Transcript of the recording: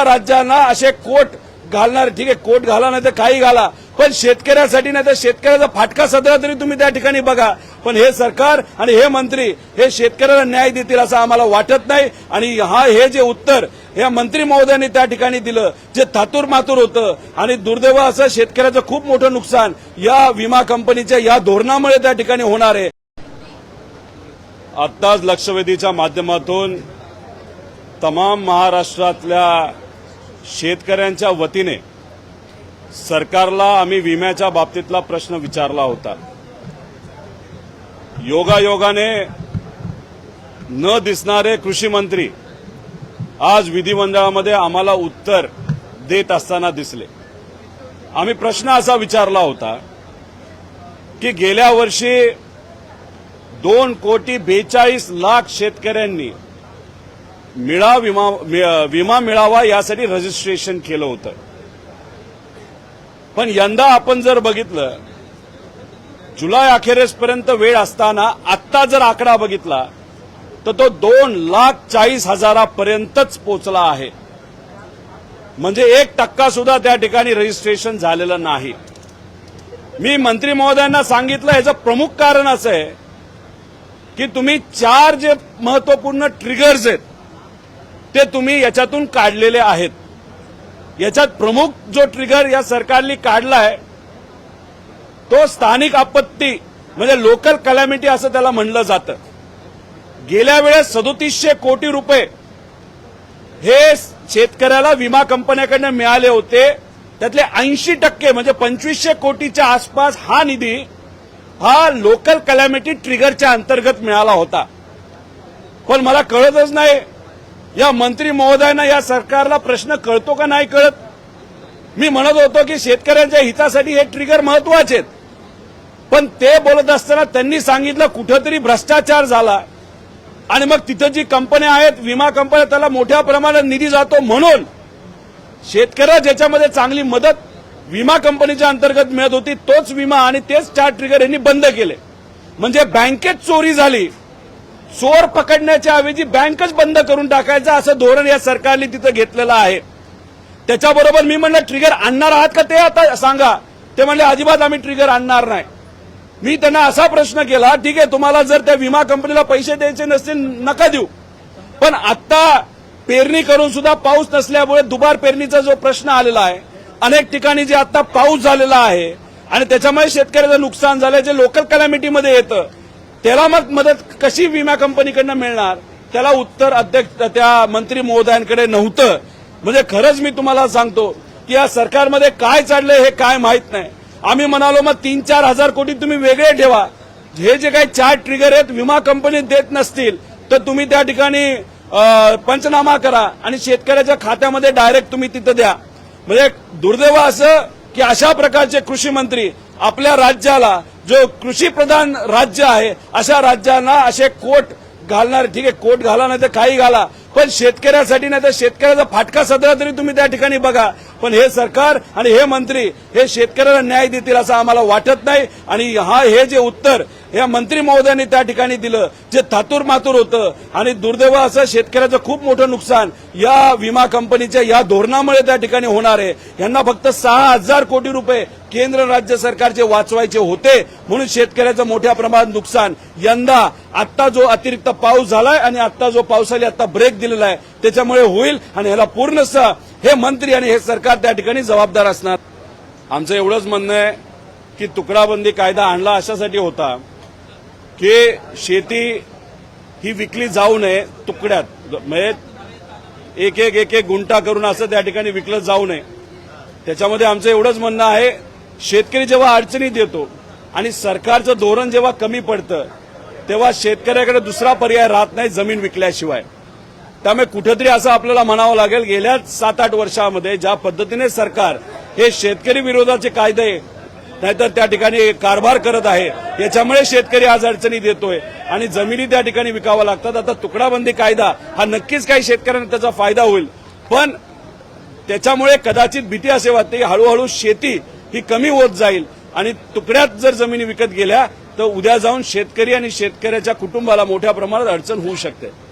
अशा राज्यांना असे कोट घालणार. ठीक आहे कोट घाला नाही तर काही घाला. पण शेतकऱ्यासाठी नाही तर शेतकऱ्याचा फाटका सदरा तरी तुम्ही त्या ठिकाणी बघा. पण हे सरकार आणि हे मंत्री हे शेतकऱ्याला न्याय देतील असं आम्हाला वाटत नाही. आणि हा हे जे उत्तर या मंत्री महोदयांनी त्या ठिकाणी दिलं जे थातूर मातूर होतं आणि दुर्दैव असं शेतकऱ्याचं खूप मोठं नुकसान या विमा कंपनीच्या या धोरणामुळे त्या ठिकाणी होणार आहे. आत्ताच लक्षवेधीच्या माध्यमातून तमाम महाराष्ट्रातल्या शेतकऱ्यांच्या वतीने सरकारला आम्ही विम्याच्या बाबतीतला प्रश्न विचारला होता. योगायोगाने न दिसणारे कृषी मंत्री आज विधिमंडळामध्ये आम्हाला उत्तर देत असताना दिसले. आम्ही प्रश्न असा विचारला होता की गेल्या वर्षी दोन कोटी बेचाळीस लाख शेतकऱ्यांनी मिळा विमा विमा मिळावा यासाठी रजिस्ट्रेशन केलं होतं. पण यंदा आपण जर बघितलं जुलै अखेरेसपर्यंत वेळ असताना आत्ता जर आकडा बघितला तर तो दोन लाख चाळीस हजारापर्यंतच पोचला आहे. म्हणजे एक टक्का सुद्धा त्या ठिकाणी रजिस्ट्रेशन झालेलं नाही. मी मंत्री महोदयांना सांगितलं याचं प्रमुख कारण असं आहे की तुम्ही चार जे महत्त्वपूर्ण ट्रिगर्स आहेत ते तुम्ही याच्यातून काढलेले आहेत. याच्यात प्रमुख जो ट्रिगर या सरकारने काढला आहे तो स्थानिक आपत्ती म्हणजे लोकल कलॅमिटी असं त्याला म्हणलं जातं. गेल्या वेळेस सदोतीसशे कोटी रुपये हे शेतकऱ्याला विमा कंपन्याकडनं मिळाले होते. त्यातले ऐंशी टक्के म्हणजे पंचवीसशे कोटीच्या आसपास हा निधी हा लोकल कलॅमिटी ट्रिगरच्या अंतर्गत मिळाला होता. पण मला कळतच नाही या मंत्री महोदयांना या सरकारला प्रश्न कळतो का नाही कळत? मी म्हणत होतो की शेतकऱ्यांच्या हितासाठी हे ट्रिगर महत्त्वाचे आहेत. पण ते बोलत असताना त्यांनी सांगितलं कुठंतरी भ्रष्टाचार झाला. आणि मग तिथं जी कंपन्या आहेत विमा कंपन्या त्याला मोठ्या प्रमाणात निधी जातो म्हणून शेतकऱ्या ज्याच्यामध्ये चांगली मदत विमा कंपनीच्या अंतर्गत मिळत होती तोच विमा आणि तेच चार ट्रिगर यांनी बंद केले. म्हणजे बँकेत चोरी झाली. चोर पकडण्याच्या ऐवजी बँकच बंद करून टाकायचं असं धोरण या सरकारने तिथं घेतलेलं आहे. त्याच्याबरोबर मी म्हणलं ट्रिगर आणणार आहात का ते आता सांगा. ते म्हणले अजिबात आम्ही ट्रिगर आणणार नाही. मी त्यांना असा प्रश्न केला ठीक आहे तुम्हाला जर त्या विमा कंपनीला पैसे द्यायचे नसतील नका देऊ. पण आता पेरणी करून सुद्धा पाऊस नसल्यामुळे दुबार पेरणीचा जो प्रश्न आलेला आहे अनेक ठिकाणी जे आता पाऊस झालेला आहे आणि त्याच्यामुळे शेतकऱ्याचं नुकसान झालं जे लोकल कलॅमिटीमध्ये येतं त्याला मग मदत कशी विमा कंपनीकडनं मिळणार? त्याला उत्तर अध्यक्ष त्या मंत्री महोदयांकडे नव्हतं. म्हणजे खरंच मी तुम्हाला सांगतो की या सरकारमध्ये काय चाललंय हे काय माहीत नाही. आम्ही म्हणालो मग तीन चार हजार कोटी तुम्ही वेगळे ठेवा. हे जे काही चार ट्रिगर आहेत विमा कंपनी देत नसतील तर तुम्ही त्या ठिकाणी पंचनामा करा आणि शेतकऱ्याच्या खात्यामध्ये डायरेक्ट तुम्ही तिथं द्या. म्हणजे दुर्दैव असं की अशा प्रकारचे कृषी मंत्री आपल्या राज्याला जो कृषी प्रधान राज्य आहे अशा राज्यांना असे कोट घालणार ठीक आहे कोट घाला नाही तर काही घाला. पण शेतकऱ्यासाठी नाही तर शेतकऱ्याचा फाटका सदरा तरी तुम्ही त्या ठिकाणी बघा. पण हे सरकार आणि हे मंत्री हे शेतकऱ्याला न्याय देतील असं आम्हाला वाटत नाही. आणि हा हे जे उत्तर या मंत्री महोदयांनी त्या ठिकाणी दिलं जे थातूर मातूर होतं. आणि दुर्दैव असं शेतकऱ्याचं खूप मोठं नुकसान या विमा कंपनीच्या या धोरणामुळे त्या ठिकाणी होणार आहे. यांना फक्त सहा हजार कोटी रुपये केंद्र राज्य सरकारचे वाचवायचे होते म्हणून शेतकऱ्याचं मोठ्या प्रमाणात नुकसान. यंदा आत्ता जो अतिरिक्त पाऊस झालाय आणि आत्ता जो पावसाने आता ब्रेक दिलेला आहे त्याच्यामुळे होईल आणि ह्याला पूर्णतः हे मंत्री आणि हे सरकार त्या ठिकाणी जबाबदार असणार. आमचं एवढंच म्हणणं आहे की तुकडाबंदी कायदा आणला अशासाठी होता. की शेती ही विकली जाऊ नये तुकड्यात. म्हणजे एक एक एक एक गुंटा करून असं त्या ठिकाणी विकलं जाऊ नये. त्याच्यामध्ये आमचं एवढंच म्हणणं आहे शेतकरी जेव्हा अडचणीत येतो आणि सरकारचं धोरण जेव्हा कमी पडतं तेव्हा शेतकऱ्याकडे दुसरा पर्याय राहत नाही जमीन विकल्याशिवाय. त्यामुळे कुठेतरी असं आपल्याला म्हणावं लागेल गेल्या सात आठ वर्षामध्ये ज्या पद्धतीने सरकार हे शेतकरी विरोधाचे कायदे नाहीतर त्या ठिकाणी कारभार करत आहे. याच्यामुळे शेतकरी आज अडचणीत येतोय. आणि जमिनी त्या ठिकाणी विकाव्या लागतात. आता तुकडाबंदी कायदा हा नक्कीच काही शेतकऱ्यांना त्याचा फायदा होईल. पण त्याच्यामुळे कदाचित भीती असे वाटते की हळूहळू शेती ही कमी होत जाईल. आणि तुकड्यात जर जमिनी विकत गेल्या तर उद्या जाऊन शेतकरी आणि शेतकऱ्याच्या कुटुंबाला मोठ्या प्रमाणात अडचण होऊ शकते.